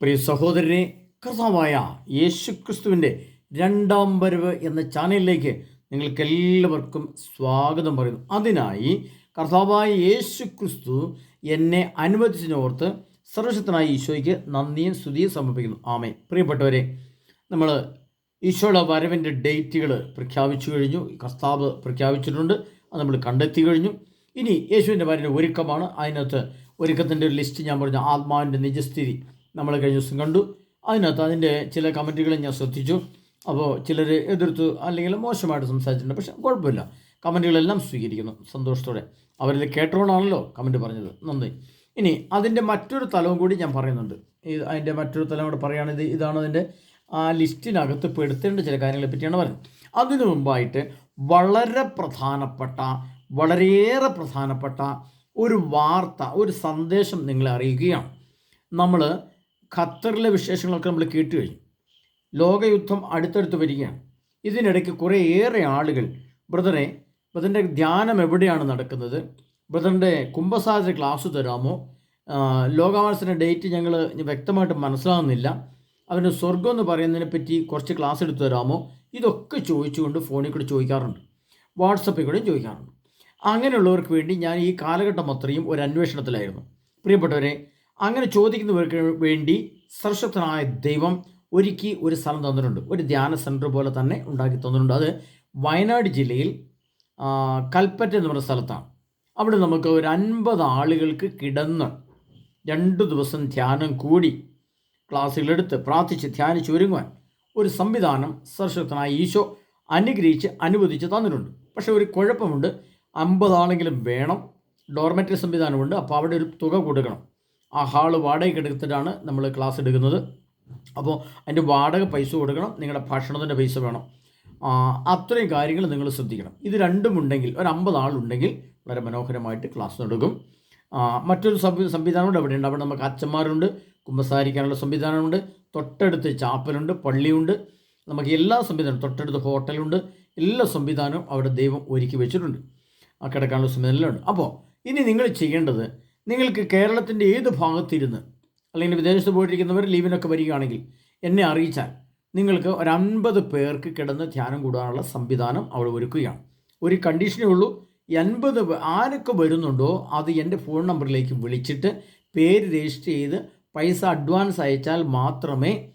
പ്രിയ സഹോദരനെ കർത്താവായ യേശു ക്രിസ്തുവിന്റെ രണ്ടാം വരവ് എന്ന ചാനലിലേക്ക് നിങ്ങൾക്ക് എല്ലാവർക്കും സ്വാഗതം പറയുന്നു. അതിനായി കർത്താവായ യേശു ക്രിസ്തു എന്നെ അനുവദിച്ചതിനോർത്ത് സർവശക്തനായ ഈശോയ്ക്ക് നന്ദിയും സ്തുതിയും സമർപ്പിക്കുന്നു. ആമേ പ്രിയപ്പെട്ടവരെ നമ്മൾ ഈശോയുടെ വരവിന്റെ ഡേറ്റുകൾ പ്രഖ്യാപിച്ചു കഴിഞ്ഞു. കർത്താവ് പ്രഖ്യാപിച്ചിട്ടുണ്ട്. അത് നമ്മൾ കണ്ടെത്തി കഴിഞ്ഞു. ഇനി യേശുവിന്റെ വരവിന്റെ ഒരുക്കമാണ്. അതിനകത്ത് ഒരുക്കത്തിന്റെ ഒരു ലിസ്റ്റ് ഞാൻ പറഞ്ഞു ആത്മാവിന്റെ നിജസ്ഥിതി നമ്മൾ കഴിഞ്ഞ ദിവസം കണ്ടു. അതിനകത്ത് അതിന്റെ ചില കമന്റുകൾ ഞാൻ ശ്രദ്ധിച്ചു. അപ്പോൾ ചിലർ എതിർത്തു അല്ലെങ്കിൽ മോശമായിട്ട് സംസാരിച്ചിട്ടുണ്ട്. പക്ഷെ കുഴപ്പമില്ല. കമന്റുകളെല്ലാം സ്വീകരിക്കുന്നു. സന്തോഷത്തോടെ. അവരിൽ കേട്ടോണാണല്ലോ കമന്റ് പറഞ്ഞത്. നന്ദി. ഇനി അതിന്റെ മറ്റൊരു തലവും കൂടി ഞാൻ പറയുന്നുണ്ട്. ഇത് അതിന്റെ മറ്റൊരു തലം കൂടെ പറയുകയാണെങ്കിൽ ഇത് ഇതാണ് അതിന്റെ ആ ലിസ്റ്റിനകത്ത് പെടുത്തേണ്ട ചില കാര്യങ്ങളെ പറ്റിയാണ് പറയുന്നത്. അതിനു മുമ്പായിട്ട് വളരെ പ്രധാനപ്പെട്ട വളരെയേറെ പ്രധാനപ്പെട്ട ഒരു വാർത്ത ഒരു സന്ദേശം നിങ്ങളെ അറിയിക്കുകയാണ്. നമ്മൾ ഖത്തറിലെ വിശേഷങ്ങളൊക്കെ നമ്മൾ കേട്ട് കഴിഞ്ഞു. ലോകയുദ്ധം അടുത്തടുത്ത് വരികയാണ്. ഇതിനിടയ്ക്ക് കുറേയേറെ ആളുകൾ ബ്രദറെ ബ്രദറിന്റെ ധ്യാനം എവിടെയാണ് നടക്കുന്നത്? ബ്രദറിന്റെ കുംഭസാര ക്ലാസ് തരാമോ? ലോകാവാസത്തിന്റെ ഡേറ്റ് ഞങ്ങൾ വ്യക്തമായിട്ട് മനസ്സിലാകുന്നില്ല അവന്റെ സ്വർഗം എന്ന് പറയുന്നതിനെ പറ്റി കുറച്ച് ക്ലാസ് എടുത്തു തരാമോ? ഇതൊക്കെ ചോദിച്ചുകൊണ്ട് ഫോണിൽ കൂടി ചോദിക്കാറുണ്ട്. വാട്സപ്പിൽ കൂടെയും ചോദിക്കാറുണ്ട്. അങ്ങനെയുള്ളവർക്ക് വേണ്ടി ഞാൻ ഈ കാലഘട്ടം അത്രയും ഒരു അന്വേഷണത്തിലായിരുന്നു. പ്രിയപ്പെട്ടവരെ അങ്ങനെ ചോദിക്കുന്നവർക്ക് വേണ്ടി സർശക്തനായ ദൈവം ഒരുക്കി ഒരു സ്ഥലം തന്നിട്ടുണ്ട്. ഒരു ധ്യാന സെന്റർ പോലെ തന്നെ ഉണ്ടാക്കി തന്നിട്ടുണ്ട്. അത് വയനാട് ജില്ലയിൽ കൽപ്പറ്റ എന്ന് പറയുന്ന സ്ഥലത്താണ്. അവിടെ നമുക്ക് ഒരു അൻപത് ആളുകൾക്ക് കിടന്ന് രണ്ട് ദിവസം ധ്യാനം കൂടി ക്ലാസ്സുകളെടുത്ത് പ്രാർത്ഥിച്ച് ധ്യാനിച്ച് ഒരുങ്ങുവാൻ ഒരു സംവിധാനം സർശക്തനായ ഈശോ അനുഗ്രഹിച്ച് അനുവദിച്ച് തന്നിട്ടുണ്ട്. പക്ഷേ ഒരു കുഴപ്പമുണ്ട്. അമ്പതാളെങ്കിലും വേണം. ഡോർമെറ്ററി സംവിധാനമുണ്ട്. അപ്പോൾ അവിടെ ഒരു തുക കൊടുക്കണം. ആ ഹാൾ വാടകയ്ക്ക് എടുത്തിട്ടാണ് നമ്മൾ ക്ലാസ് എടുക്കുന്നത്. അപ്പോൾ അതിന്റെ വാടക പൈസ കൊടുക്കണം നിങ്ങളുടെ ഭക്ഷണത്തിന്റെ പൈസ വേണം. അത്രയും കാര്യങ്ങൾ നിങ്ങൾ ശ്രദ്ധിക്കണം. ഇത് രണ്ടും ഉണ്ടെങ്കിൽ ഒരു അമ്പത് ആളുണ്ടെങ്കിൽ വളരെ മനോഹരമായിട്ട് ക്ലാസ് നടക്കും. മറ്റൊരു സംവി സംവിധാനമുണ്ട് അവിടെയുണ്ട് അവിടെ നമുക്ക് അച്ഛന്മാരുണ്ട് കുമ്പസാരിക്കാനുള്ള സംവിധാനമുണ്ട് തൊട്ടടുത്ത് ചാപ്പലുണ്ട് പള്ളിയുണ്ട്. നമുക്ക് എല്ലാ സംവിധാനവും തൊട്ടടുത്ത് ഹോട്ടലുണ്ട്. എല്ലാ സംവിധാനവും അവിടെ ദൈവം ഒരുക്കി വെച്ചിട്ടുണ്ട്. ആ കിടക്കാനുള്ള സംവിധാനം എല്ലാം ഉണ്ട്. അപ്പോൾ ഇനി നിങ്ങൾ ചെയ്യേണ്ടത് നിങ്ങൾക്ക് കേരളത്തിന്റെ ഏത് ഭാഗത്തിരുന്ന് അല്ലെങ്കിൽ വിദേശത്ത് പോയിട്ടിരിക്കുന്നവർ ലീവിനൊക്കെ വരികയാണെങ്കിൽ എന്നെ അറിയിച്ചാൽ നിങ്ങൾക്ക് ഒരു അൻപത് പേർക്ക് കിടന്ന് ധ്യാനം കൂടാനുള്ള സംവിധാനം അവിടെ ഒരുക്കുകയാണ്. ഒരു കണ്ടീഷനേ ഉള്ളൂ. എൺപത് ആരൊക്കെ വരുന്നുണ്ടോ അത് എന്റെ ഫോൺ നമ്പറിലേക്ക് വിളിച്ചിട്ട് പേര് രജിസ്റ്റർ ചെയ്ത് പൈസ അഡ്വാൻസ് അയച്ചാൽ മാത്രമേ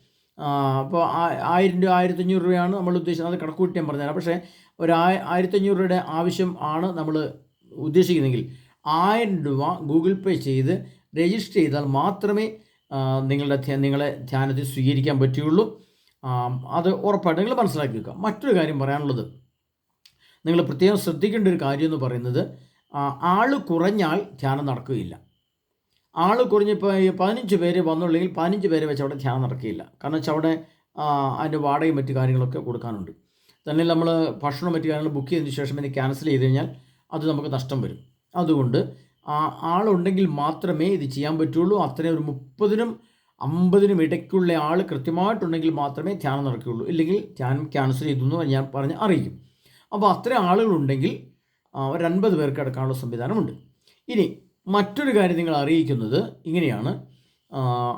അപ്പോൾ ആയിരം രൂപ ആയിരത്തഞ്ഞൂറ് രൂപയാണ് നമ്മൾ ഉദ്ദേശിക്കുന്നത്. അത് കണക്കുകൂട്ടി ഞാൻ പറഞ്ഞുതരാം. പക്ഷേ ഒരു ആയ ആയിരത്തഞ്ഞൂറ് രൂപയുടെ ആവശ്യം ആണ് നമ്മൾ ഉദ്ദേശിക്കുന്നതെങ്കിൽ ആയിരം രൂപ ഗൂഗിൾ പേ ചെയ്ത് രജിസ്റ്റർ ചെയ്താൽ മാത്രമേ നിങ്ങളുടെ നിങ്ങളെ ധ്യാനത്തിൽ സ്വീകരിക്കാൻ പറ്റുകയുള്ളൂ. അത് ഉറപ്പായിട്ട് നിങ്ങൾ മനസ്സിലാക്കി വെക്കുക മറ്റൊരു കാര്യം പറയാനുള്ളത്. നിങ്ങൾ പ്രത്യേകം ശ്രദ്ധിക്കേണ്ട ഒരു കാര്യം എന്ന് പറയുന്നത് ആൾ കുറഞ്ഞാൽ ധ്യാനം നടക്കുകയില്ല. ആൾ കുറഞ്ഞിപ്പോൾ പതിനഞ്ച് പേര് വന്നുള്ളെങ്കിൽ പതിനഞ്ച് പേരെ വെച്ച് അവിടെ ധ്യാനം നടക്കുകയില്ല. കാരണം വെച്ചാൽ അവിടെ അതിന്റെ വാടകയും മറ്റു കാര്യങ്ങളൊക്കെ കൊടുക്കാനുണ്ട്. തന്നെ നമ്മൾ ഭക്ഷണം മറ്റു കാര്യങ്ങൾ ബുക്ക് ചെയ്തതിന് ശേഷം ഇനി ക്യാൻസൽ ചെയ്ത് കഴിഞ്ഞാൽ അത് നമുക്ക് നഷ്ടം വരും. അതുകൊണ്ട് ആളുണ്ടെങ്കിൽ മാത്രമേ ഇത് ചെയ്യാൻ പറ്റുള്ളൂ. അത്രയും ഒരു മുപ്പതിനും അമ്പതിനും ഇടയ്ക്കുള്ള ആൾ കൃത്യമായിട്ടുണ്ടെങ്കിൽ മാത്രമേ ധ്യാനം നടക്കുകയുള്ളൂ. ഇല്ലെങ്കിൽ ധ്യാനം ക്യാൻസൽ ചെയ്തു എന്ന് ഞാൻ പറഞ്ഞ് അറിയിക്കും. അപ്പോൾ അത്രയും ആളുകളുണ്ടെങ്കിൽ ഒരു അൻപത് പേർക്ക് അടക്കാനുള്ള സംവിധാനമുണ്ട്. ഇനി മറ്റൊരു കാര്യം നിങ്ങൾ അറിയിക്കുന്നത് ഇങ്ങനെയാണ്.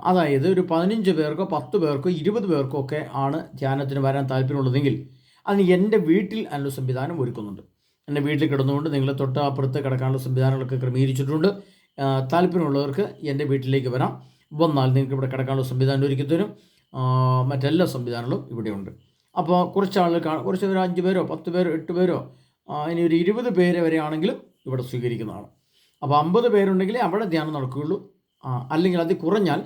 അതായത് ഒരു പതിനഞ്ച് പേർക്കോ പത്ത് പേർക്കോ ഇരുപത് പേർക്കോ ഒക്കെ ആണ് ധ്യാനത്തിന് വരാൻ താല്പര്യമുള്ളതെങ്കിൽ അതിന് എന്റെ വീട്ടിൽ അതിനുള്ള സംവിധാനം ഒരുക്കുന്നുണ്ട്. എന്റെ വീട്ടിൽ കിടന്നുകൊണ്ട് നിങ്ങൾ തൊട്ട് അപ്പുറത്ത് കിടക്കാനുള്ള സംവിധാനങ്ങളൊക്കെ ക്രമീകരിച്ചിട്ടുണ്ട്. താല്പര്യമുള്ളവർക്ക് എന്റെ വീട്ടിലേക്ക് വരാം. വന്നാൽ നിങ്ങൾക്ക് ഇവിടെ കിടക്കാനുള്ള സംവിധാനം ഒരുക്കി തരും. മറ്റെല്ലാ സംവിധാനങ്ങളും ഇവിടെയുണ്ട്. അപ്പോൾ കുറച്ച് ആളുകൾ കാണും. കുറച്ച് ഒരു അഞ്ച് പേരോ പത്ത് പേരോ എട്ട് പേരോ ഇനി ഒരു ഇരുപത് പേര് വരെ ആണെങ്കിലും ഇവിടെ സ്വീകരിക്കുന്നതാണ്. അപ്പോൾ അമ്പത് പേരുണ്ടെങ്കിൽ അവിടെ ധ്യാനം നടക്കുകയുള്ളൂ. അല്ലെങ്കിൽ അത് കുറഞ്ഞാൽ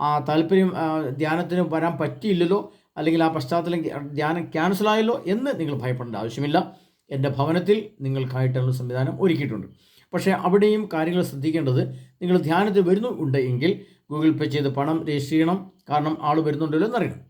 ആ താല്പര്യം ധ്യാനത്തിന് വരാൻ പറ്റിയില്ലല്ലോ അല്ലെങ്കിൽ ആ പശ്ചാത്തലം ധ്യാനം ക്യാൻസലായല്ലോ എന്ന് നിങ്ങൾ ഭയപ്പെടേണ്ട ആവശ്യമില്ല. എന്റെ ഭവനത്തിൽ നിങ്ങൾക്കായിട്ടുള്ള സംവിധാനം ഒരുക്കിയിട്ടുണ്ട്. പക്ഷേ അവിടെയും കാര്യങ്ങൾ ശ്രദ്ധിക്കേണ്ടത് നിങ്ങൾ ധ്യാനത്തിൽ വരുന്നു ഉണ്ട് എങ്കിൽ ഗൂഗിൾ പേ ചെയ്ത് പണം രജിസ്റ്റർ ചെയ്യണം. കാരണം ആൾ വരുന്നുണ്ടല്ലോ എന്നറിയണം.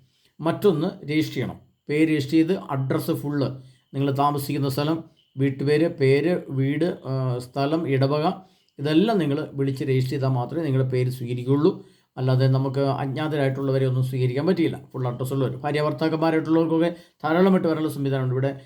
മറ്റൊന്ന് രജിസ്റ്റർ ചെയ്യണം. പേര് രജിസ്റ്റർ ചെയ്ത് അഡ്രസ്സ് ഫുള്ള് നിങ്ങൾ താമസിക്കുന്ന സ്ഥലം വീട്ടുപേര് പേര് വീട് സ്ഥലം ഇടവക ഇതെല്ലാം നിങ്ങൾ വിളിച്ച് രജിസ്റ്റർ ചെയ്താൽ മാത്രമേ നിങ്ങളുടെ പേര് സ്വീകരിക്കുകയുള്ളൂ. അല്ലാതെ നമുക്ക് അജ്ഞാതരായിട്ടുള്ളവരെ ഒന്നും സ്വീകരിക്കാൻ പറ്റിയില്ല. ഫുൾ അഡ്രസ്സുള്ളവർ ഭാര്യ ഭർത്താക്കന്മാരായിട്ടുള്ളവർക്കൊക്കെ ധാരാളമായിട്ട് വരാനുള്ള സംവിധാനമുണ്ട്. ഇവിടെ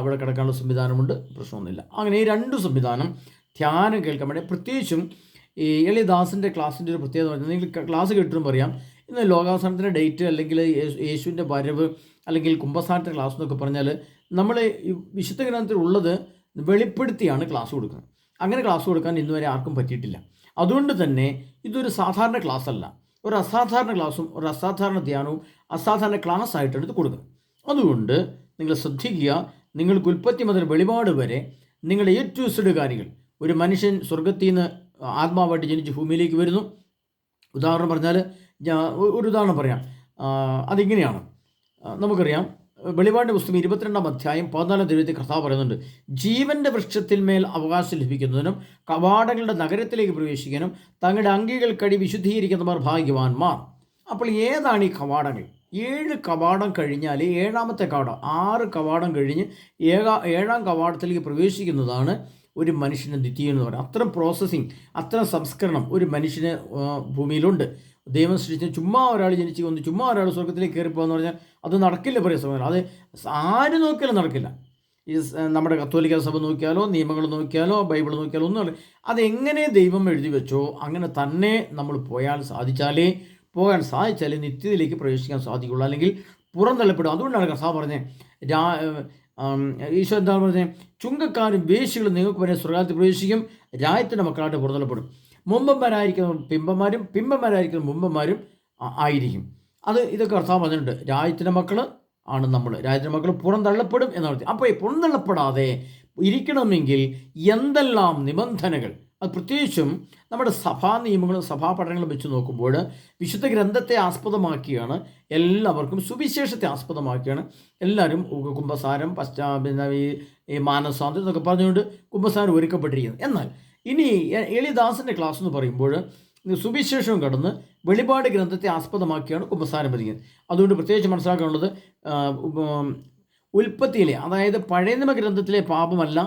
ഇവിടെ കിടക്കാനുള്ള സംവിധാനമുണ്ട്. പ്രശ്നമൊന്നുമില്ല. അങ്ങനെ ഈ രണ്ട് സംവിധാനം ധ്യാനം കേൾക്കാൻ വേണ്ടി പ്രത്യേകിച്ചും ഈ എളിദാസിന്റെ ക്ലാസ്സിന്റെ ഒരു പ്രത്യേകത പറഞ്ഞാൽ നിങ്ങൾ ക്ലാസ് കേട്ടിട്ടും പറയാം ഇന്ന് ലോകാവസാനത്തിന്റെ ഡേറ്റ് അല്ലെങ്കിൽ യേശുവിന്റെ വരവ് അല്ലെങ്കിൽ കുംഭസാരത്തിന്റെ ക്ലാസ് എന്നൊക്കെ പറഞ്ഞാൽ നമ്മൾ വിശുദ്ധ ഗ്രന്ഥത്തിൽ ഉള്ളത് വെളിപ്പെടുത്തിയാണ് ക്ലാസ് കൊടുക്കുന്നത്. അങ്ങനെ ക്ലാസ് കൊടുക്കാൻ ഇന്നുവരെ ആർക്കും പറ്റിയിട്ടില്ല. അതുകൊണ്ട് തന്നെ ഇതൊരു സാധാരണ ക്ലാസ് അല്ല ഒരു അസാധാരണ ക്ലാസ്സും ഒരു അസാധാരണ ധ്യാനവും അസാധാരണ ക്ലാസ് ആയിട്ടാണ് ഇത് കൊടുക്കുന്നത്. അതുകൊണ്ട് നിങ്ങൾ ശ്രദ്ധിക്കുക നിങ്ങൾക്ക് ഉൽപ്പത്തി മുതൽ വെളിപാട് വരെ നിങ്ങളുടെ എ ടു കാര്യങ്ങൾ ഒരു മനുഷ്യൻ സ്വർഗത്തിൽ നിന്ന് ആത്മാവായിട്ട് ജനിച്ച് ഭൂമിയിലേക്ക് വരുന്നു. ഉദാഹരണം പറഞ്ഞാൽ ഒരു ഉദാഹരണം പറയാം. അതിങ്ങനെയാണ്. നമുക്കറിയാം വെളിപാടിന്റെ പുസ്തകം ഇരുപത്തിരണ്ടാം അധ്യായം പതിനാലാം തീയതി കർത്താവ് പറയുന്നുണ്ട് ജീവന്റെ വൃക്ഷത്തിന്മേൽ അവകാശം ലഭിക്കുന്നതിനും കവാടങ്ങളുടെ നഗരത്തിലേക്ക് പ്രവേശിക്കാനും തങ്ങളുടെ അങ്കികൾക്കടി വിശുദ്ധീകരിക്കുന്നവർ ഭാഗ്യവാന്മാർ. അപ്പോൾ ഏതാണ് ഈ കവാടങ്ങൾ? ഏഴ് കവാടം കഴിഞ്ഞാൽ ഏഴാമത്തെ കവാടം ആറ് കവാടം കഴിഞ്ഞ് ഏഴാ ഏഴാം കവാടത്തിലേക്ക് പ്രവേശിക്കുന്നതാണ് ഒരു മനുഷ്യന്റെ നിത്യം എന്ന് പറയുന്നത്. അത്തരം പ്രോസസ്സിങ് അത്തരം സംസ്കരണം ഒരു മനുഷ്യന് ഭൂമിയിലുണ്ട്. ദൈവം സൃഷ്ടിച്ച ചുമ്മാ ഒരാൾ ജനിച്ച് വന്ന് ചുമ്മാ ഒരാൾ സ്വർഗത്തിലേക്ക് കയറിപ്പോന്ന് പറഞ്ഞാൽ അത് നടക്കില്ല പറയുന്ന സമയം അത് ആര് നോക്കിയാലും നടക്കില്ല. ഈ നമ്മുടെ കത്തോലിക്ക സഭ നോക്കിയാലോ നിയമങ്ങൾ നോക്കിയാലോ ബൈബിൾ നോക്കിയാലോ ഒന്നും അതെങ്ങനെ ദൈവം എഴുതി വെച്ചോ അങ്ങനെ തന്നെ നമ്മൾ പോയാൽ സാധിച്ചാലേ പോകാൻ സാധിച്ചാലേ നിത്യതയിലേക്ക് പ്രവേശിക്കാൻ സാധിക്കുള്ളൂ അല്ലെങ്കിൽ പുറന്തള്ളപ്പെടും അതുകൊണ്ടാണ് കർത്താവ് പറഞ്ഞത് രാ ഈശോ എന്താണ് പറഞ്ഞത്? ചുങ്കക്കാരും വേശികളും നിങ്ങൾക്ക് വരെ സ്വർഗത്തിൽ പ്രവേശിക്കും. രാജ്യത്തിന്റെ മക്കളായിട്ട് പുറന്തള്ളപ്പെടും മുമ്പന്മാരായിരിക്കുന്ന പിമ്പന്മാരും പിമ്പന്മാരായിരിക്കുന്ന മുമ്പന്മാരും ആയിരിക്കും. അത് ഇതൊക്കെ കർത്താവ് പറഞ്ഞിട്ടുണ്ട്. രാജ്യത്തിന്റെ മക്കൾ ആണ് നമ്മൾ. രാജ്യത്തിന്റെ മക്കൾ പുറന്തള്ളപ്പെടും എന്നാണ് അപ്പോൾ ഈ പുറന്തള്ളപ്പെടാതെ ഇരിക്കണമെങ്കിൽ എന്തെല്ലാം നിബന്ധനകൾ? അത് പ്രത്യേകിച്ചും നമ്മുടെ സഭാ നിയമങ്ങളും സഭാ പഠനങ്ങളും വെച്ച് നോക്കുമ്പോൾ വിശുദ്ധ ഗ്രന്ഥത്തെ ആസ്പദമാക്കിയാണ് എല്ലാവർക്കും സുവിശേഷത്തെ ആസ്പദമാക്കിയാണ് എല്ലാവരും കുംഭസാരം പശ്ചാ ഈ മാനസാന്തരം എന്നൊക്കെ പറഞ്ഞുകൊണ്ട് കുംഭസാരം ഒരുക്കപ്പെട്ടിരിക്കുന്നത് എന്നാൽ ഇനി എളിദാസിന്റെ ക്ലാസ് എന്ന് പറയുമ്പോൾ സുവിശേഷവും കടന്ന് വെളിപാട് ഗ്രന്ഥത്തെ ആസ്പദമാക്കിയാണ് കുംഭസാരം പതിക്കുന്നത് അതുകൊണ്ട് പ്രത്യേകിച്ച് മനസ്സിലാക്കാനുള്ളത് ഉൽപ്പത്തിയിലെ അതായത് പഴയ നിയമ ഗ്രന്ഥത്തിലെ പാപമല്ല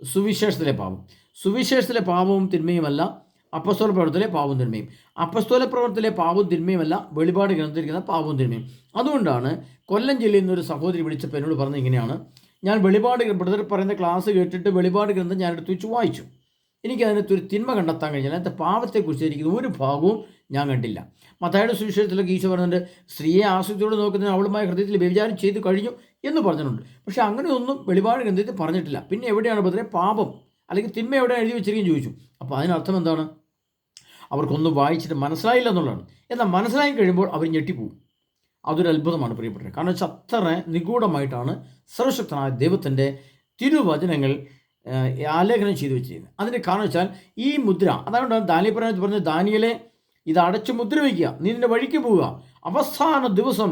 സുവിശേഷത്തിലെ പാപം. സുവിശേഷത്തിലെ പാപവും തിന്മയുമല്ല അപ്പസ്തോല പ്രവർത്തനത്തിലെ പാപവും തിന്മയും. അപ്പസ്തോല പ്രവർത്തനത്തിലെ പാപവും തിന്മയുമല്ല വെളിപാട് ഗ്രന്ഥത്തിലിരിക്കുന്ന പാപവും തിന്മയും. അതുകൊണ്ടാണ് കൊല്ലം ജില്ലയിൽ നിന്ന് ഒരു സഹോദരി വിളിച്ചപ്പോൾ എന്നോട് പറഞ്ഞത് ഇങ്ങനെയാണ്. ഞാൻ വെളിപാട് ബ്രദർ പറയുന്ന ക്ലാസ് കേട്ടിട്ട് വെളിപാട് ഗ്രന്ഥം ഞാൻ എടുത്ത് വെച്ച് വായിച്ചു. എനിക്ക് അതിനകത്ത് ഒരു തിന്മ കണ്ടെത്താൻ കഴിഞ്ഞില്ല. അതിന്റെ പാപത്തെക്കുറിച്ച് ഇരിക്കുന്ന ഒരു ഭാഗവും ഞാൻ കണ്ടില്ല. മത്തായുടെ സുവിശേഷത്തിലൊക്കെ ഈശോ പറയുന്നുണ്ട് സ്ത്രീയെ ആസക്തിയോട് നോക്കുന്നതിന് അവളുമായി ഹൃദയത്തിൽ വ്യഭിചാരം ചെയ്തു കഴിഞ്ഞു എന്ന് പറഞ്ഞിട്ടുണ്ട്. പക്ഷേ അങ്ങനെയൊന്നും വെളിപാട് ഗ്രന്ഥത്തിൽ പറഞ്ഞിട്ടില്ല. പിന്നെ എവിടെയാണ് ബദറെ പാപം. അല്ലെങ്കിൽ തിന്മ എവിടെ എഴുതി വെച്ചിരിക്കും ചോദിച്ചു. അപ്പോൾ അതിനർത്ഥം എന്താണ്? അവർക്കൊന്നും വായിച്ചിട്ട് മനസ്സിലായില്ല എന്നുള്ളതാണ്. എന്നാൽ മനസ്സിലായി കഴിയുമ്പോൾ അവർ ഞെട്ടിപ്പോവും. അതൊരു അത്ഭുതമാണ് പ്രിയപ്പെട്ടത് കാരണം വെച്ചാൽ അത്ര നിഗൂഢമായിട്ടാണ് സർവശക്തനായ ദൈവത്തിന്റെ തിരുവചനങ്ങൾ ആലേഖനം ചെയ്തു വെച്ചിരിക്കുന്നത്. അതിന് കാരണം വെച്ചാൽ ഈ മുദ്ര അതുകൊണ്ടാണ് ദാനിയപുരാണത്തിൽ പറഞ്ഞ ദാനിയലെ ഇത് അടച്ചു മുദ്രവയ്ക്കുക. നീ നിന്റെ വഴിക്ക് പോവുക. അവസാന ദിവസം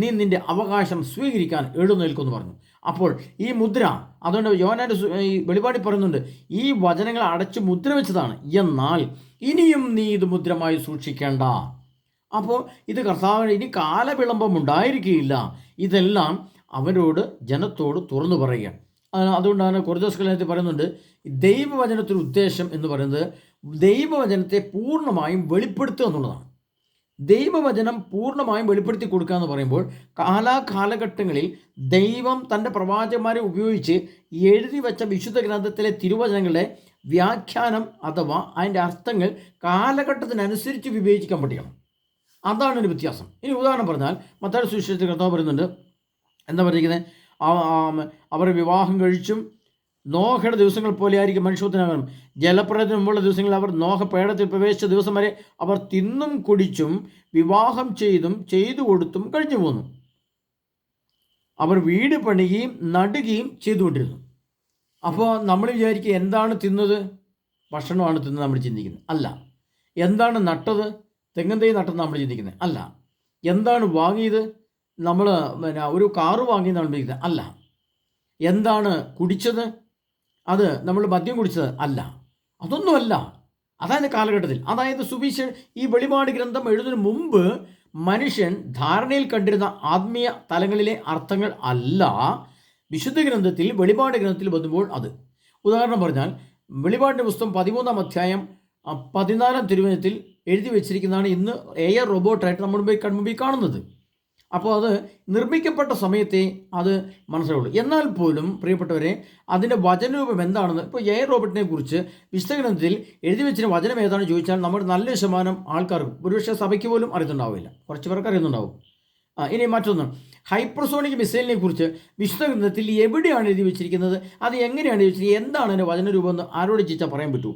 നീ നിന്റെ അവകാശം സ്വീകരിക്കാൻ എഴുന്നേൽക്കുമെന്ന് പറഞ്ഞു. അപ്പോൾ ഈ മുദ്ര അതുകൊണ്ട് യോനാന്റെ ഈ വെളിപാടി പറയുന്നുണ്ട് ഈ വചനങ്ങൾ അടച്ചു മുദ്ര വെച്ചതാണ് എന്നാൽ ഇനിയും നീ ഇത് മുദ്രമായി സൂക്ഷിക്കേണ്ട. അപ്പോൾ ഇത് കർത്താവിന് ഇനി കാലവിളംബം ഉണ്ടായിരിക്കുകയില്ല ഇതെല്ലാം അവരോട് ജനത്തോട് തുറന്നു പറയുക അതുകൊണ്ടാണ് കുറച്ച് കല്യാണത്തിൽ പറയുന്നുണ്ട് ദൈവവചനത്തിന്റെ ഉദ്ദേശം എന്ന് പറയുന്നത് ദൈവവചനത്തെ പൂർണമായും വെളിപ്പെടുത്തുക എന്നുള്ളതാണ്. ദൈവവചനം പൂർണമായും വെളിപ്പെടുത്തി കൊടുക്കുക എന്ന് പറയുമ്പോൾ കാലാകാലഘട്ടങ്ങളിൽ ദൈവം തന്റെ പ്രവാചകന്മാരെ ഉപയോഗിച്ച് എഴുതി വെച്ച വിശുദ്ധ ഗ്രന്ഥത്തിലെ തിരുവചനങ്ങളുടെ വ്യാഖ്യാനം അഥവാ അതിന്റെ അർത്ഥങ്ങൾ കാലഘട്ടത്തിനനുസരിച്ച് വിവേചിക്കാൻ പഠിക്കണം. അതാണ് ഒരു വ്യത്യാസം. ഇനി ഉദാഹരണം പറഞ്ഞാൽ മറ്റൊരു സുവിശേഷത്തിൽ കർത്താവ് പറയുന്നുണ്ട് എന്താ പറഞ്ഞിരിക്കുന്നത്? അവർ വിവാഹം കഴിച്ചും നോഹയുടെ ദിവസങ്ങൾ പോലെ ആയിരിക്കും മനുഷ്യത്തിനകം ജലപ്രളയത്തിന് മുമ്പുള്ള ദിവസങ്ങൾ അവർ നോഹ പേടത്തിൽ പ്രവേശിച്ച ദിവസം വരെ അവർ തിന്നും കുടിച്ചും വിവാഹം ചെയ്തും ചെയ്തു കൊടുത്തും കഴിഞ്ഞു പോന്നു. അവർ വീട് പണിയുകയും നടുകയും ചെയ്തുകൊണ്ടിരുന്നു. അപ്പോൾ നമ്മൾ വിചാരിക്കുക എന്താണ് തിന്നത്? ഭക്ഷണമാണ് തിന്നത് നമ്മൾ ചിന്തിക്കുന്നത്. അല്ല. എന്താണ് നട്ടത്? തെങ്ങൻ തൈ നട്ടത് നമ്മൾ ചിന്തിക്കുന്നത്. അല്ല. എന്താണ് വാങ്ങിയത്? നമ്മൾ പിന്നെ ഒരു കാറ് വാങ്ങിയെന്നാണ് ചിന്തിക്കുന്നത്. അല്ല. എന്താണ് കുടിച്ചത്? അത് നമ്മൾ മദ്യം കുടിച്ചത് അല്ല. അതൊന്നുമല്ല. അതായത് കാലഘട്ടത്തിൽ. അതായത് സുവിശേഷ ഈ വെളിപാട് ഗ്രന്ഥം എഴുതുന്നതിന് മുമ്പ് മനുഷ്യൻ ധാരണയിൽ കണ്ടിരുന്ന ആത്മീയ തലങ്ങളിലെ അർത്ഥങ്ങൾ അല്ല. വിശുദ്ധ ഗ്രന്ഥത്തിൽ വെളിപാട് ഗ്രന്ഥത്തിൽ വന്നുമ്പോൾ അത്. ഉദാഹരണം പറഞ്ഞാൽ വെളിപാടിന്റെ പുസ്തകം പതിമൂന്നാം അധ്യായം പതിനാലാം തിരുവനത്തിൽ എഴുതി വെച്ചിരിക്കുന്നതാണ് ഇന്ന് എയർ റോബോട്ടായിട്ട് നമ്മുടെ മുമ്പിൽ കൺമുമ്പിൽ കാണുന്നത്. അപ്പോൾ അത് നിർമ്മിക്കപ്പെട്ട സമയത്തെ അത് മനസ്സിലുള്ളൂ എന്നാൽ പോലും പ്രിയപ്പെട്ടവരെ അതിന്റെ വചനരൂപം എന്താണെന്ന് ഇപ്പോൾ എ. റോബർട്ടിനെ കുറിച്ച് വിശകലനത്തിൽ എഴുതി വെച്ചിന് വചനം ഏതാണെന്ന് ചോദിച്ചാൽ നമ്മുടെ നല്ല ശതമാനം ആൾക്കാർക്ക് ഒരുപക്ഷെ സഭയ്ക്ക് പോലും അറിയുന്നുണ്ടാവില്ല കുറച്ച് പേർക്ക് അറിയുന്നുണ്ടാവും. ഇനി മറ്റൊന്ന്. ഹൈപ്രസോണിക് മിസൈലിനെ കുറിച്ച് വിശുദ്ധഗ്രന്ഥത്തിൽ എവിടെയാണ് എഴുതി വെച്ചിരിക്കുന്നത്? അത് എങ്ങനെയാണ് എഴുതി വെച്ചിരിക്കുന്നത്? എന്താണ് അതിന്റെ വചനരൂപം എന്ന് ആരോട് ചോദിച്ചാൽ പറയാൻ പറ്റുമോ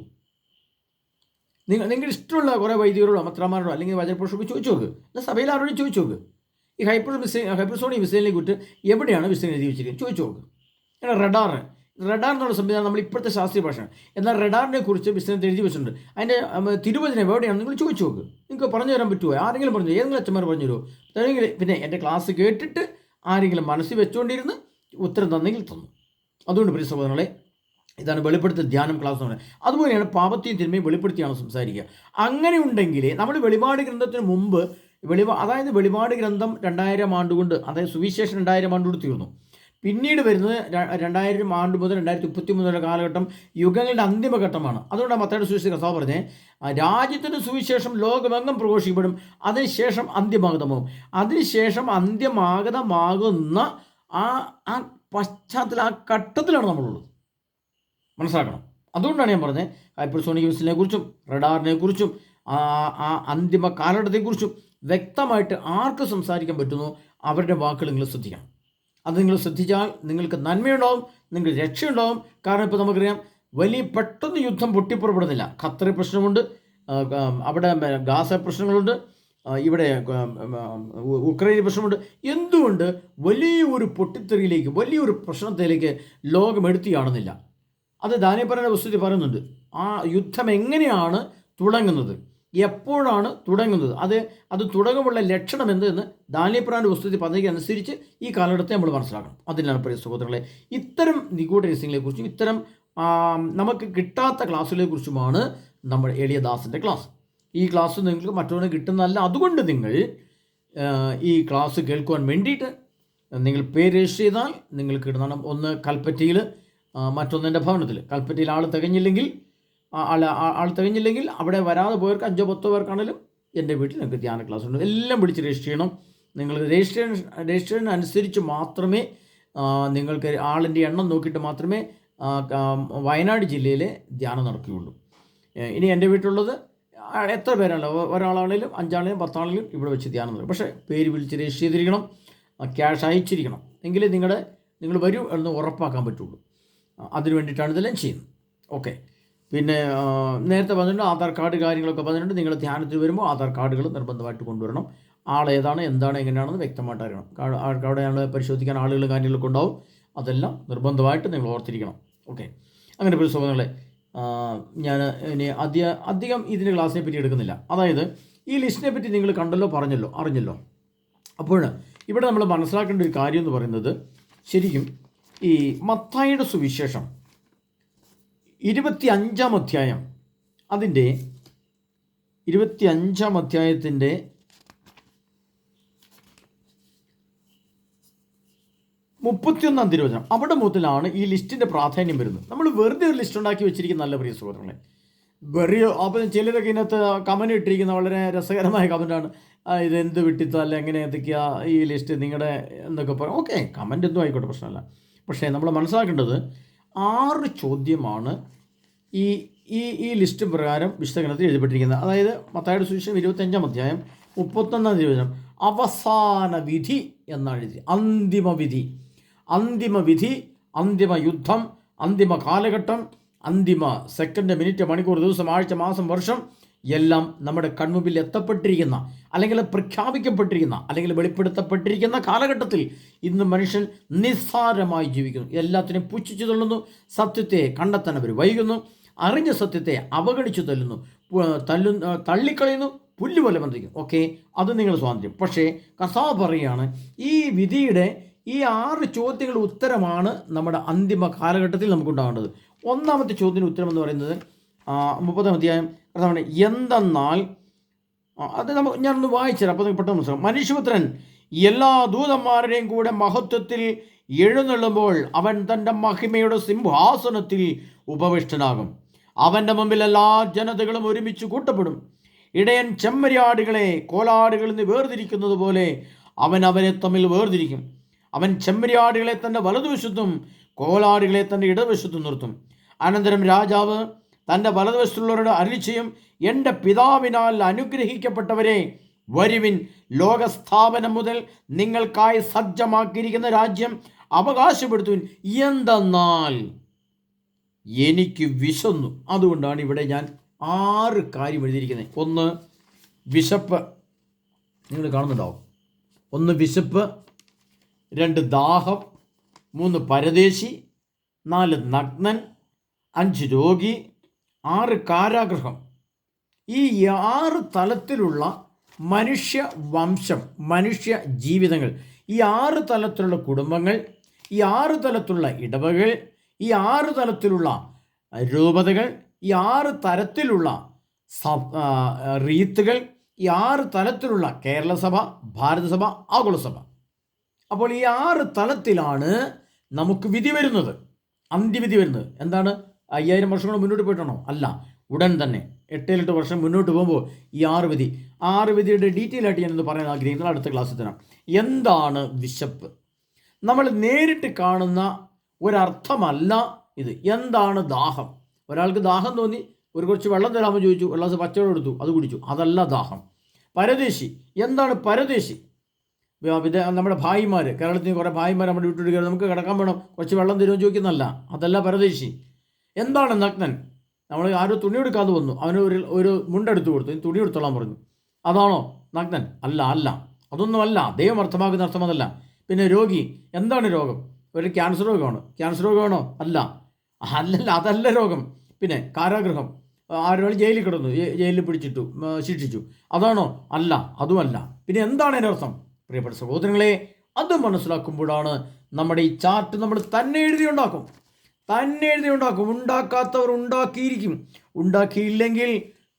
നിങ്ങൾ നിങ്ങൾക്ക് ഇഷ്ടമുള്ള കുറേ വൈദികരോടോ മത്രമാരോടോ അല്ലെങ്കിൽ വചനപുരുഷർക്ക് ചോദിച്ചു നോക്ക്. സഭയിൽ ആരോടും ചോദിച്ചു നോക്ക്. ഈ ഹൈപ്പർ മിസൈൽ ഹൈപ്പർസോണിക് മിസൈലിനെ കുറിച്ച് എവിടെയാണ് മിസൈൽ എഴുതി വെച്ചിരിക്കുന്നത്? ചോദിച്ചു കൊടുക്കും എന്നാൽ റഡാർ റഡാർ എന്നുള്ള സംവിധാനം നമ്മൾ ഇപ്പോഴത്തെ ശാസ്ത്രീയ ഭാഷയാണ്. എന്നാൽ റഡാറിനെ കുറിച്ച് ബിസിനസ് എഴുതി വെച്ചിട്ടുണ്ട്. അതിന്റെ തിരുവചനം എവിടെയാണ് നിങ്ങൾ ചോദിച്ചു നോക്ക്. നിങ്ങൾക്ക് പറഞ്ഞു തരാൻ പറ്റുമോ? ആരെങ്കിലും പറഞ്ഞു ഏതെങ്കിലും അച്ഛന്മാർ പറഞ്ഞു തരുമോ? അല്ലെങ്കിൽ പിന്നെ എന്റെ ക്ലാസ് കേട്ടിട്ട് ആരെങ്കിലും മനസ്സിൽ വെച്ചുകൊണ്ടിരുന്ന് ഉത്തരം തന്നെങ്കിൽ തന്നു. അതുകൊണ്ട് പ്രിയ സഹോദരങ്ങളെ ഇതാണ് വെളിപ്പെടുത്തൽ ധ്യാനം ക്ലാസ് എന്ന് പറയുന്നത്. അതുപോലെയാണ് പാപത്തെയും തിന്മയും വെളിപ്പെടുത്തിയാണ് സംസാരിക്കുക. അങ്ങനെ ഉണ്ടെങ്കിൽ നമ്മൾ വെളിപാട് ഗ്രന്ഥത്തിന് മുമ്പ് വെളിപാ അതായത് വെളിപാട് ഗ്രന്ഥം രണ്ടായിരം ആണ്ടുകൊണ്ട് അതായത് സുവിശേഷം രണ്ടായിരം ആണ്ടുകൊണ്ട് തീർന്നു. പിന്നീട് വരുന്നത് രണ്ടായിരം ആണ്ട് മുതൽ രണ്ടായിരത്തി മുപ്പത്തി മൂന്നിലെ കാലഘട്ടം യുഗങ്ങളുടെ അന്തിമഘട്ടമാണ്. അതുകൊണ്ടാണ് മത്തയുടെ സുവിശേഷ കഥ പറഞ്ഞത് രാജ്യത്തിന്റെ സുവിശേഷം ലോകമെങ്ങും പ്രഘോഷിക്കപ്പെടും അതിനുശേഷം അന്ത്യമാഗതമാകും. അതിനുശേഷം അന്ത്യമാഗതമാകുന്ന ആ ആ പശ്ചാത്തല ആ ഘട്ടത്തിലാണ് നമ്മളുള്ളത്. മനസ്സിലാക്കണം? അതുകൊണ്ടാണ് ഞാൻ പറഞ്ഞത് ഹൈപ്പർസോണിക് മിസിലിനെ കുറിച്ചും റഡാറിനെ കുറിച്ചും ആ അന്തിമ കാലഘട്ടത്തെക്കുറിച്ചും വ്യക്തമായിട്ട് ആർക്ക് സംസാരിക്കാൻ പറ്റുന്നു അവരുടെ വാക്കുകൾ നിങ്ങൾ ശ്രദ്ധിക്കണം. അത് നിങ്ങൾ ശ്രദ്ധിച്ചാൽ നിങ്ങൾക്ക് നന്മയുണ്ടാവും നിങ്ങൾക്ക് രക്ഷയുണ്ടാവും. കാരണം ഇപ്പോൾ നമുക്കറിയാം വലിയ പെട്ടെന്ന് യുദ്ധം പൊട്ടിപ്പുറപ്പെടുന്നില്ല. ഖത്തറി പ്രശ്നമുണ്ട് അവിടെ ഗാസ പ്രശ്നങ്ങളുണ്ട് ഇവിടെ ഉക്രൈൻ പ്രശ്നമുണ്ട്. എന്തുകൊണ്ട് വലിയൊരു പൊട്ടിത്തെറിയിലേക്ക് വലിയൊരു പ്രശ്നത്തിലേക്ക് ലോകം എടുത്തു കാണുന്നില്ല അത് ദാനിയപ്പറയുടെ വസ്തുതി പറയുന്നുണ്ട്. ആ യുദ്ധം എങ്ങനെയാണ് തുടങ്ങുന്നത്? എപ്പോഴാണ് തുടങ്ങുന്നത്? അത് അത് തുടങ്ങുമുള്ള ലക്ഷണം എന്ത് എന്ന് ദാനിയപ്രാന്റെ പുസ്തകത്തിൽ പദ്ധതിക്ക് അനുസരിച്ച് ഈ കാലഘട്ടത്തെ നമ്മൾ മനസ്സിലാക്കണം. അതിനാണ് പ്രിയ സുഹൃത്തുക്കളെ ഇത്തരം നിഗൂഢ രഹസ്യങ്ങളെക്കുറിച്ചും ഇത്തരം നമുക്ക് കിട്ടാത്ത ക്ലാസ്സുകളെ കുറിച്ചുമാണ് നമ്മുടെ എളിയദാസിന്റെ ക്ലാസ്. ഈ ക്ലാസ് നിങ്ങൾക്ക് മറ്റൊന്ന് കിട്ടുന്നതല്ല. അതുകൊണ്ട് നിങ്ങൾ ഈ ക്ലാസ് കേൾക്കുവാൻ വേണ്ടിയിട്ട് നിങ്ങൾ പേര് രജിസ്റ്റർ ചെയ്താൽ നിങ്ങൾക്ക് കിട്ടുന്നതാണ് ഒന്ന് കൽപ്പറ്റയിൽ മറ്റൊന്നിന്റെ ഭവനത്തിൽ. കൽപ്പറ്റയിൽ ആൾ തികഞ്ഞില്ലെങ്കിൽ ആൾ ആൾ തികഞ്ഞില്ലെങ്കിൽ അവിടെ വരാതെ പോയവർക്ക് അഞ്ചോ പത്തോ പേർക്കാണെങ്കിലും എന്റെ വീട്ടിൽ നിങ്ങൾക്ക് ധ്യാന ക്ലാസ് ഉണ്ട്. എല്ലാം വിളിച്ച് രജിസ്റ്റർ ചെയ്യണം. നിങ്ങൾ രജിസ്ട്രേഷൻ രജിസ്ട്രേഷൻ അനുസരിച്ച് മാത്രമേ നിങ്ങൾക്ക് ആളിന്റെ എണ്ണം നോക്കിയിട്ട് മാത്രമേ വയനാട് ജില്ലയിലെ ധ്യാനം നടക്കുകയുള്ളൂ. ഇനി എന്റെ വീട്ടിലുള്ളത് എത്ര പേരാണല്ലോ ഒരാളാണെങ്കിലും അഞ്ചാണെങ്കിലും പത്താളെങ്കിലും ഇവിടെ വെച്ച് ധ്യാനം നടക്കും പക്ഷേ പേര് വിളിച്ച് രജിസ്റ്റർ ചെയ്തിരിക്കണം ക്യാഷ് അയച്ചിരിക്കണം. എങ്കിലേ നിങ്ങളുടെ നിങ്ങൾ വരൂ എന്ന് ഉറപ്പാക്കാൻ പറ്റുള്ളൂ. അതിന് വേണ്ടിയിട്ടാണ് ഇതെല്ലാം ചെയ്യുന്നത്. ഓക്കെ. പിന്നെ നേരത്തെ പറഞ്ഞിട്ടുണ്ട് ആധാർ കാർഡ് കാര്യങ്ങളൊക്കെ പറഞ്ഞിട്ടുണ്ട്. നിങ്ങൾ ധ്യാനത്തിൽ വരുമ്പോൾ ആധാർ കാർഡുകൾ നിർബന്ധമായിട്ട് കൊണ്ടുവരണം. ആൾ ഏതാണ് എന്താണ് എങ്ങനെയാണെന്ന് വ്യക്തമായിട്ട് അറിയണം. അവിടെ ഞങ്ങൾ പരിശോധിക്കാൻ ആളുകളും കാര്യങ്ങളൊക്കെ ഉണ്ടാവും. അതെല്ലാം നിർബന്ധമായിട്ട് നിങ്ങൾ ഓർത്തിരിക്കണം. ഓക്കെ. അങ്ങനെ ഒരു സുഖങ്ങളെ ഞാൻ ഇനി അധിക അധികം ഇതിന്റെ ക്ലാസ്സിനെ പറ്റി എടുക്കുന്നില്ല. അതായത് ഈ ലിസ്റ്റിനെ പറ്റി നിങ്ങൾ കണ്ടല്ലോ പറഞ്ഞല്ലോ അറിഞ്ഞല്ലോ. അപ്പോൾ ഇവിടെ നമ്മൾ മനസ്സിലാക്കേണ്ട ഒരു കാര്യം എന്ന് പറയുന്നത് ശരിക്കും ഈ മത്തായിയുടെ സുവിശേഷം ഇരുപത്തി അഞ്ചാം അധ്യായം അതിന്റെ ഇരുപത്തി അഞ്ചാം അധ്യായത്തിന്റെ മുപ്പത്തിയൊന്നാം തിരുവചനം. അവിടെ മുതലാണ് ഈ ലിസ്റ്റിന്റെ പ്രാധാന്യം വരുന്നത്. നമ്മൾ വെറുതെ ഒരു ലിസ്റ്റ് ഉണ്ടാക്കി വെച്ചിരിക്കുന്ന നല്ല പ്രിയ സുഹൃത്തുക്കളെ. വെറിയ അപ്പം ചിലരൊക്കെ ഇതിനകത്ത് കമന്റ് ഇട്ടിരിക്കുന്ന വളരെ രസകരമായ കമന്റാണ് ഇത് എന്ത് വിട്ടിത്തല്ല എങ്ങനെ എത്തിക്കുക ഈ ലിസ്റ്റ് നിങ്ങളുടെ എന്നൊക്കെ പറയും ഓക്കെ കമന്റ് എന്തും ആയിക്കോട്ടെ പ്രശ്നമല്ല. പക്ഷേ നമ്മൾ മനസ്സിലാക്കേണ്ടത് ആറ് ചോദ്യമാണ് ഈ ഈ ഈ ലിസ്റ്റ് പ്രകാരം വിശകലനത്തിൽ എഴുതപ്പെട്ടിരിക്കുന്നത്. അതായത് മത്തായുടെ സുവിശേഷം ഇരുപത്തഞ്ചാം അധ്യായം മുപ്പത്തൊന്നാം തിരുവചനം. അവസാന വിധി എന്നാണ് എഴുതി അന്തിമ വിധി. അന്തിമ വിധി അന്തിമ യുദ്ധം അന്തിമ കാലഘട്ടം അന്തിമ സെക്കൻഡ് മിനിറ്റ് മണിക്കൂർ ദിവസം ആഴ്ച മാസം വർഷം എല്ലാം നമ്മുടെ കൺമുമ്പിൽ എത്തപ്പെട്ടിരിക്കുന്ന അല്ലെങ്കിൽ പ്രഖ്യാപിക്കപ്പെട്ടിരിക്കുന്ന അല്ലെങ്കിൽ വെളിപ്പെടുത്തപ്പെട്ടിരിക്കുന്ന കാലഘട്ടത്തിൽ ഇന്ന് മനുഷ്യൻ നിസ്സാരമായി ജീവിക്കുന്നു. എല്ലാത്തിനെയും പുച്ഛിച്ചു തള്ളുന്നു സത്യത്തെ കണ്ടെത്താൻ അവർ വൈകുന്നു അറിഞ്ഞ സത്യത്തെ അവഗണിച്ചു തല്ലുന്നു തല്ലു തള്ളിക്കളയുന്നു പുല്ലുപോലെ ബന്ധിക്കും ഓക്കെ അത് നിങ്ങൾ സ്വാതന്ത്ര്യം. പക്ഷേ കസാവ് പറയുകയാണ് ഈ വിധിയുടെ ഈ ആറ് ചോദ്യങ്ങളുടെ ഉത്തരമാണ് നമ്മുടെ അന്തിമ കാലഘട്ടത്തിൽ നമുക്കുണ്ടാകേണ്ടത്. ഒന്നാമത്തെ ചോദ്യത്തിന് ഉത്തരം എന്ന് പറയുന്നത് മുപ്പതാം അധ്യായം കർത്താവാണ് എന്തെന്നാൽ അത് നമുക്ക് ഞാനൊന്ന് വായിച്ചുതരാം. അപ്പോൾ പെട്ടെന്ന് മനസ്സിലാവും. മനുഷ്യപുത്രൻ എല്ലാ ദൂതന്മാരുടെയും കൂടെ മഹത്വത്തിൽ എഴുന്നള്ളുമ്പോൾ അവൻ തന്റെ മഹിമയുടെ സിംഹാസനത്തിൽ ഉപവിഷ്ടനാകും. അവന്റെ മുമ്പിൽ എല്ലാ ജനതകളും ഒരുമിച്ച് കൂട്ടപ്പെടും. ഇടയൻ ചെമ്മരിയാടുകളെ കോലാടുകളിൽ നിന്ന് വേർതിരിക്കുന്നത് പോലെ അവൻ അവരെ തമ്മിൽ വേർതിരിക്കും. അവൻ ചെമ്മരിയാടുകളെ തന്റെ വലതുവശത്തും കോലാടുകളെ തന്റെ ഇടവശത്തും നിർത്തും. അനന്തരം രാജാവ് തന്റെ വലതുവശത്തുള്ളവരുടെ അരുളി ചെയ്യും എന്റെ പിതാവിനാൽ അനുഗ്രഹിക്കപ്പെട്ടവരെ വരുവിൻ ലോകസ്ഥാപനം മുതൽ നിങ്ങൾക്കായി സജ്ജമാക്കിയിരിക്കുന്ന രാജ്യം അവകാശപ്പെടുത്തുവിൻ. എന്തെന്നാൽ എനിക്ക് വിശന്നു. അതുകൊണ്ടാണ് ഇവിടെ ഞാൻ ആറ് കാര്യം എഴുതിയിരിക്കുന്നത്. ഒന്ന് വിശപ്പ്. നിങ്ങൾ കാണുന്നുണ്ടാവും. ഒന്ന് വിശപ്പ്. രണ്ട് ദാഹം. മൂന്ന് പരദേശി. നാല് നഗ്നൻ. അഞ്ച് രോഗി. ആറ് കാരാഗ്രഹം. ഈ ആറ് തലത്തിലുള്ള മനുഷ്യ വംശം മനുഷ്യ ജീവിതങ്ങൾ ഈ ആറ് തലത്തിലുള്ള കുടുംബങ്ങൾ ഈ ആറ് തലത്തിലുള്ള ഇടവകൾ ഈ ആറ് തലത്തിലുള്ള രൂപതകൾ ഈ ആറ് തരത്തിലുള്ള റീത്തുകൾ ഈ ആറ് തലത്തിലുള്ള കേരളസഭ ഭാരതസഭ ആഗോളസഭ അപ്പോൾ ഈ ആറ് തലത്തിലാണ് നമുക്ക് വിധി വരുന്നത്. അന്ത്യവിധി വരുന്നത്. എന്താണ്? അയ്യായിരം വർഷം കൂടെ മുന്നോട്ട് പോയിട്ടാണോ അല്ല. ഉടൻ തന്നെ എട്ടേലെട്ട് വർഷം മുന്നോട്ട് പോകുമ്പോൾ ഈ ആറ് വിധി. ആറ് വിധിയുടെ ഡീറ്റെയിൽ ആയിട്ട് ഞാനൊന്ന് പറയാൻ ആഗ്രഹിക്കുന്നത് അടുത്ത ക്ലാസ്സിൽ തരാം. എന്താണ് വിശപ്പ്? നമ്മൾ നേരിട്ട് കാണുന്ന ഒരർത്ഥമല്ല ഇത്. എന്താണ് ദാഹം? ഒരാൾക്ക് ദാഹം തോന്നി ഒരു കുറച്ച് വെള്ളം തരാമെന്ന് ചോദിച്ചു ഒരു ഗ്ലാസ് പച്ചവെള്ളം എടുത്തു അത് കുടിച്ചു. അതല്ല ദാഹം. പരദേശി. എന്താണ് പരദേശി? നമ്മുടെ ഭായിമാർ കേരളത്തിൽ കുറേ ഭായിമാർ നമ്മുടെ വീട്ടിൽ നമുക്ക് കിടക്കാൻ വേണം കുറച്ച് വെള്ളം തരുമെന്ന് ചോദിക്കുന്നല്ല അതല്ല പരദേശി. എന്താണ് നഗ്നൻ? നമ്മൾ ആരോ തുണി എടുക്കാതെ വന്നു. അവന് ഒരു ഒരു മുണ്ടെടുത്ത് കൊടുത്തു. തുണി എടുത്തോളാൻ പറഞ്ഞു. അതാണോ നഗ്നൻ? അല്ല അല്ല. അതൊന്നുമല്ല. ദൈവം അർത്ഥമാക്കുന്ന അർത്ഥം അതല്ല പിന്നെ രോഗി എന്താണ് രോഗം? ഒരു ക്യാൻസർ രോഗമാണ്? ക്യാൻസർ രോഗമാണോ? അല്ല. അല്ലല്ല അതല്ല രോഗം. പിന്നെ കാരാഗ്രഹം. ആരൊരാൾ ജയിലിൽ കിടന്നു. ജയിലിൽ പിടിച്ചിട്ടു ശിക്ഷിച്ചു. അതാണോ? അല്ല അതുമല്ല. പിന്നെ എന്താണ് അതിന്റെ അർത്ഥം? പ്രിയപ്പെട്ട സഹോദരങ്ങളെ അത് മനസ്സിലാക്കുമ്പോഴാണ് നമ്മുടെ ഈ ചാർട്ട് നമ്മൾ തന്നെ എഴുതി ഉണ്ടാക്കും തന്നെ എഴുതി ഉണ്ടാക്കും. ഉണ്ടാക്കാത്തവർ ഉണ്ടാക്കിയിരിക്കും. ഉണ്ടാക്കിയില്ലെങ്കിൽ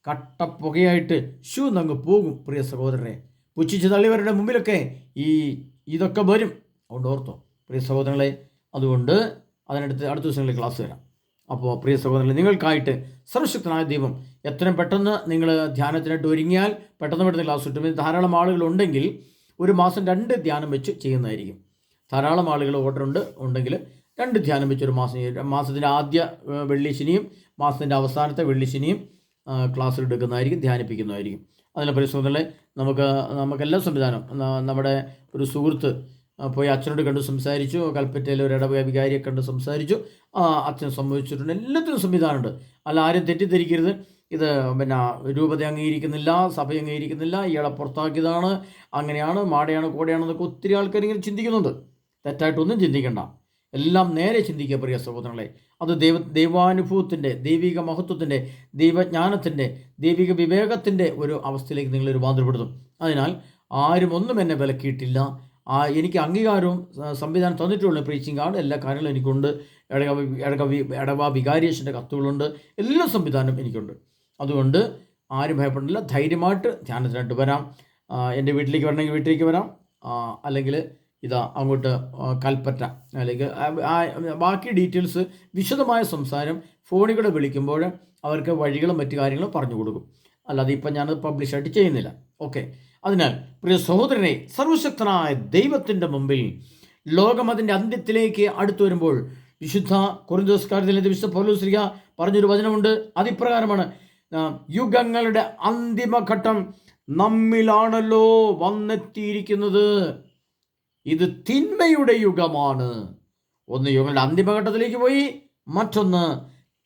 കട്ടപ്പുകയായിട്ട് ഷൂ നങ്ങ് പോകും പ്രിയ സഹോദരനെ. പുച്ഛിച്ച് തള്ളിയവരുടെ മുമ്പിലൊക്കെ ഈ ഇതൊക്കെ വരും. അതുകൊണ്ട് ഓർത്തോ പ്രിയ സഹോദരങ്ങളെ അതുകൊണ്ട് അതിനടുത്ത് അടുത്ത ദിവസങ്ങളിൽ ക്ലാസ് വരാം. അപ്പോൾ പ്രിയ സഹോദരങ്ങളെ നിങ്ങൾക്കായിട്ട് സർവശക്തനായ ദൈവം എത്രയും പെട്ടെന്ന് നിങ്ങൾ ധ്യാനത്തിനായിട്ട് ഒരുങ്ങിയാൽ പെട്ടെന്ന് പെട്ടെന്ന് ക്ലാസ് കിട്ടും. ധാരാളം ആളുകളുണ്ടെങ്കിൽ ഒരു മാസം രണ്ട് ധ്യാനം വെച്ച് ചെയ്യുന്നതായിരിക്കും. ധാരാളം ആളുകൾ ഓർഡർ ഉണ്ട് ഉണ്ടെങ്കിൽ രണ്ട് ധ്യാനം വെച്ചൊരു മാസം. മാസത്തിന്റെ ആദ്യ വെള്ളി ശനിയും മാസത്തിന്റെ അവസാനത്തെ വെള്ളി ശനിയും ക്ലാസ്സിൽ എടുക്കുന്നതായിരിക്കും ധ്യാനിപ്പിക്കുന്നതായിരിക്കും. അതിന്റെ പരിശോധനകളെ നമുക്ക് നമുക്കെല്ലാം സംവിധാനം നമ്മുടെ ഒരു സുഹൃത്ത് പോയി അച്ഛനോട് കണ്ട് സംസാരിച്ചു കൽപ്പറ്റയിലെ ഒരു ഇടവക വികാരിയെ കണ്ട് സംസാരിച്ചു അച്ഛൻ സംഭവിച്ചിട്ടുണ്ട് എല്ലാത്തിനും സംവിധാനമുണ്ട്. അല്ല ആരും തെറ്റിദ്ധരിക്കരുത്. ഇത് പിന്നെ രൂപത അംഗീകരിക്കുന്നില്ല സഭ അംഗീകരിക്കുന്നില്ല ഇയാളെ പുറത്താക്കിയതാണ് അങ്ങനെയാണ് മാടയാണ് കോടയാണെന്നൊക്കെ ഒത്തിരി ആൾക്കാർ ഇങ്ങനെ ചിന്തിക്കുന്നുണ്ട്. തെറ്റായിട്ടൊന്നും ചിന്തിക്കണ്ട. എല്ലാം നേരെ ചിന്തിക്കുക പ്രിയ സഹോദരങ്ങളെ. അത് ദൈവ ദൈവാനുഭവത്തിന്റെ ദൈവിക മഹത്വത്തിന്റെ ദൈവജ്ഞാനത്തിന്റെ ദൈവിക വിവേകത്തിന്റെ ഒരു അവസ്ഥയിലേക്ക് നിങ്ങൾ രൂപാന്തരപ്പെടുത്തും അതിനാൽ ആരും ഒന്നും എന്നെ വിലക്കിയിട്ടില്ല. എനിക്ക് അംഗീകാരവും സംവിധാനം തന്നിട്ടുള്ള പ്രീച്ചിങ് കാർഡ് എല്ലാ കാര്യങ്ങളും എനിക്കുണ്ട്. എടവ എടക എടവ വികാരിയേഷന്റെ കത്തുകളുണ്ട്. എല്ലാ സംവിധാനവും എനിക്കുണ്ട്. അതുകൊണ്ട് ആരും ഭയപ്പെടില്ല ധൈര്യമായിട്ട് ധ്യാനത്തിനായിട്ട് വരാം. എന്റെ വീട്ടിലേക്ക് വരണമെങ്കിൽ വീട്ടിലേക്ക് വരാം. അല്ലെങ്കിൽ ഇതാ അങ്ങോട്ട് കൽപ്പറ്റ അല്ലെങ്കിൽ ബാക്കി ഡീറ്റെയിൽസ് വിശദമായ സംസാരം ഫോണിൽ കൂടെ വിളിക്കുമ്പോൾ അവർക്ക് വഴികളും മറ്റു കാര്യങ്ങളും പറഞ്ഞു കൊടുക്കും. അല്ലാതെ ഇപ്പം ഞാനത് പബ്ലിഷായിട്ട് ചെയ്യുന്നില്ല. ഓക്കെ അതിനാൽ പ്രിയ സഹോദരനെ സർവശക്തനായ ദൈവത്തിന്റെ മുമ്പിൽ ലോകം അതിന്റെ അന്ത്യത്തിലേക്ക് അടുത്തു വരുമ്പോൾ വിശുദ്ധ കുറിന്തോസ്കാരത്തിലെ വിശുദ്ധ പൗലോസ്ലിക പറഞ്ഞൊരു വചനമുണ്ട്. അതിപ്രകാരമാണ് യുഗങ്ങളുടെ അന്തിമഘട്ടം നമ്മിലാണല്ലോ വന്നെത്തിയിരിക്കുന്നത്. ഇത് തിന്മയുടെ യുഗമാണ്. ഒന്ന് യുഗങ്ങളുടെ അന്തിമഘട്ടത്തിലേക്ക് പോയി മറ്റൊന്ന്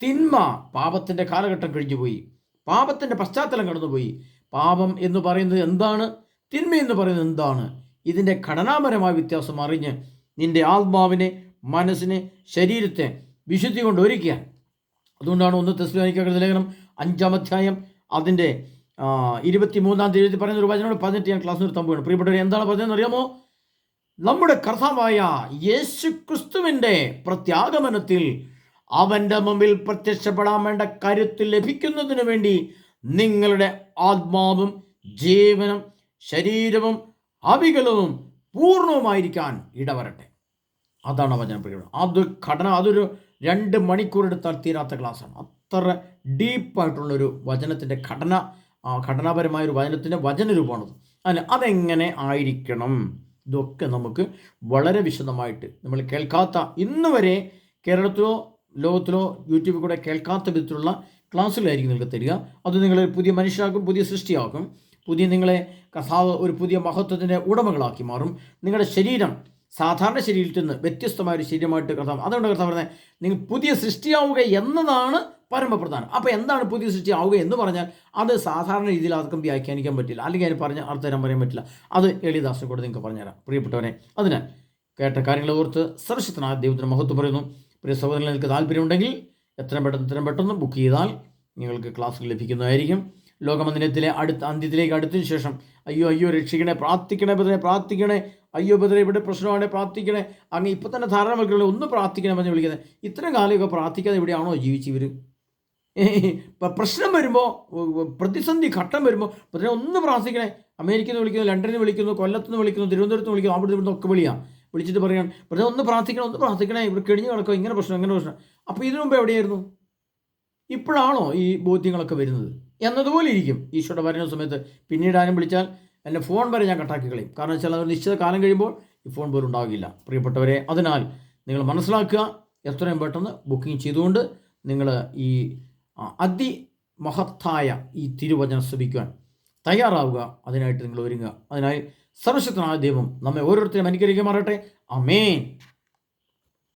തിന്മ പാപത്തിന്റെ കാലഘട്ടം കഴിഞ്ഞു പോയി പാപത്തിന്റെ പശ്ചാത്തലം കടന്നുപോയി പാപം എന്ന് പറയുന്നത് എന്താണ്? തിന്മ എന്ന് പറയുന്നത് എന്താണ്? ഇതിന്റെ ഘടനാപരമായ വ്യത്യാസം അറിഞ്ഞ് നിന്റെ ആത്മാവിനെ മനസ്സിനെ ശരീരത്തെ വിശുദ്ധി കൊണ്ട് ഒരുക്കുക അതുകൊണ്ടാണ് ഒന്ന് തെസ്ലോനിക്കാരുടെ ലേഖനം അഞ്ചാം അധ്യായം അതിന്റെ ഇരുപത്തി മൂന്നാം തീയതി പറയുന്ന ഒരു വചനോട് പതിനെട്ട് ഞാൻ ക്ലാസ് നിർത്താൻ പോവുകയാണ്. പ്രിയപ്പെട്ടവർ എന്താണ് പറഞ്ഞതെന്ന് അറിയാമോ? നമ്മുടെ കർത്താവായ യേശു ക്രിസ്തുവിന്റെ പ്രത്യാഗമനത്തിൽ അവന്റെ മുമ്പിൽ പ്രത്യക്ഷപ്പെടാൻ വേണ്ട കരുത്ത് ലഭിക്കുന്നതിന് വേണ്ടി നിങ്ങളുടെ ആത്മാവും ജീവനും ശരീരവും അവികളവും പൂർണവുമായിരിക്കാൻ ഇടവരട്ടെ. അതാണ് വചനം പറയുന്നത്. അത് ഘടന അതൊരു രണ്ട് മണിക്കൂർ എടുത്താൽ തീരാത്ത ക്ലാസ്സാണ്. അത്ര ഡീപ്പായിട്ടുള്ളൊരു വചനത്തിന്റെ ഘടന ഘടനാപരമായ ഒരു വചനത്തിന്റെ വചനരൂപമാണത്. അതിന് അതെങ്ങനെ ആയിരിക്കണം? ഇതൊക്കെ നമുക്ക് വളരെ വിശദമായിട്ട് നമ്മൾ കേൾക്കാത്ത ഇന്ന് വരെ കേരളത്തിലോ ലോകത്തിലോ യൂട്യൂബിൽ കൂടെ കേൾക്കാത്ത വിധത്തിലുള്ള ക്ലാസ്സുകളായിരിക്കും നിങ്ങൾക്ക് തരിക. അത് നിങ്ങളെ പുതിയ മനുഷ്യരാക്കും പുതിയ സൃഷ്ടിയാക്കും. പുതിയ നിങ്ങളെ കഥാവ് ഒരു പുതിയ മഹത്വത്തിന്റെ ഉടമകളാക്കി മാറും. നിങ്ങളുടെ ശരീരം സാധാരണ ശരീരത്തിൽ നിന്ന് വ്യത്യസ്തമായ ഒരു ശരീരമായിട്ട് കഥാവ് അതുകൊണ്ട് കഥ പറയുന്നത് നിങ്ങൾ പുതിയ സൃഷ്ടിയാവുക എന്നതാണ് പരമപ്രധാനം. അപ്പോൾ എന്താണ് പുതിയ സൃഷ്ടി ആവുക എന്ന് പറഞ്ഞാൽ അത് സാധാരണ രീതിയിൽ ആർക്കും വ്യാഖ്യാനിക്കാൻ പറ്റില്ല. അല്ലെങ്കിൽ അതിന് പറഞ്ഞ അർത്ഥം പറയാൻ പറ്റില്ല. അത് എളിദാസിനെ കൂടെ നിങ്ങൾക്ക് പറഞ്ഞുതരാം. പ്രിയപ്പെട്ടവരെ അതിനാൽ കേട്ട കാര്യങ്ങളെ ഓർത്ത് സർവശക്തനായ ദൈവത്തിന് മഹത്വം പറയുന്നു. പ്രിയ സഹോദരൻ നിങ്ങൾക്ക് താല്പര്യമുണ്ടെങ്കിൽ എത്രയും പെട്ടെന്ന് എത്രയും പെട്ടെന്ന് ബുക്ക് ചെയ്താൽ നിങ്ങൾക്ക് ക്ലാസ്സുകൾ ലഭിക്കുന്നതായിരിക്കും. ലോകമന്ദിരത്തിലെ അടുത്ത അന്ത്യത്തിലേക്ക് അടുത്തതിന് ശേഷം അയ്യോ അയ്യോ രക്ഷിക്കണേ പ്രാർത്ഥിക്കണേ ബദനെ പ്രാർത്ഥിക്കണേ. അയ്യോ ബദനെ ഇവിടെ പ്രശ്നമാണ് പ്രാർത്ഥിക്കണേ. അങ്ങ് ഇപ്പം തന്നെ ധാരാളം മക്കളെ ഒന്ന് പ്രാർത്ഥിക്കണമെന്ന് വിളിക്കുന്നത്. ഇത്രയും കാലമൊക്കെ പ്രാർത്ഥിക്കാതെ ഇവിടെയാണോ ജീവിച്ച് ഇവർ പ്രശ്നം വരുമ്പോൾ പ്രതിസന്ധി ഘട്ടം വരുമ്പോൾ പ്രതിനെ ഒന്ന് പ്രാർത്ഥിക്കണേ. അമേരിക്കയിൽ നിന്ന് വിളിക്കുന്നു ലണ്ടനിൽ വിളിക്കുന്നു കൊല്ലത്ത് നിന്ന് വിളിക്കുന്നു തിരുവനന്തപുരത്ത് വിളിക്കുന്നു അവിടെ ഇവിടുന്ന് ഒക്കെ വിളിയാണ് വിളിച്ചിട്ട് പറയാൻ പ്രതിനെ ഒന്ന് പ്രാർത്ഥിക്കണം ഒന്ന് പ്രാർത്ഥിക്കണേ ഇവിടെ കിഴിഞ്ഞ് കിടക്കുക ഇങ്ങനെ പ്രശ്നം ഇങ്ങനെ പ്രശ്നം. അപ്പോൾ ഇതിനു മുമ്പ് എവിടെയായിരുന്നു? ഇപ്പോഴാണോ ഈ ബോധ്യങ്ങളൊക്കെ വരുന്നത്? എന്നതുപോലെ ഇരിക്കും. ഈശോയുടെ വരുന്ന സമയത്ത് പിന്നീട് ആരും വിളിച്ചാൽ എന്റെ ഫോൺ വരെ ഞാൻ കട്ടാക്കി കളയും. കാരണം വെച്ചാൽ അത് നിശ്ചിത കാലം കഴിയുമ്പോൾ ഈ ഫോൺ പോലും ഉണ്ടാകില്ല പ്രിയപ്പെട്ടവരെ അതിനാൽ നിങ്ങൾ മനസ്സിലാക്കുക എത്രയും പെട്ടെന്ന് ബുക്കിംഗ് ചെയ്തുകൊണ്ട് നിങ്ങൾ ഈ അതിമഹത്തായ ഈ തിരുവചനം ശ്രമിക്കുവാൻ തയ്യാറാവുക. അതിനായിട്ട് നിങ്ങൾ ഒരുങ്ങുക. അതിനായി സർവശക്തനായ ദൈവം നമ്മെ ഓരോരുത്തരും അനുകരിക്കുമാറട്ടെ അമേൻ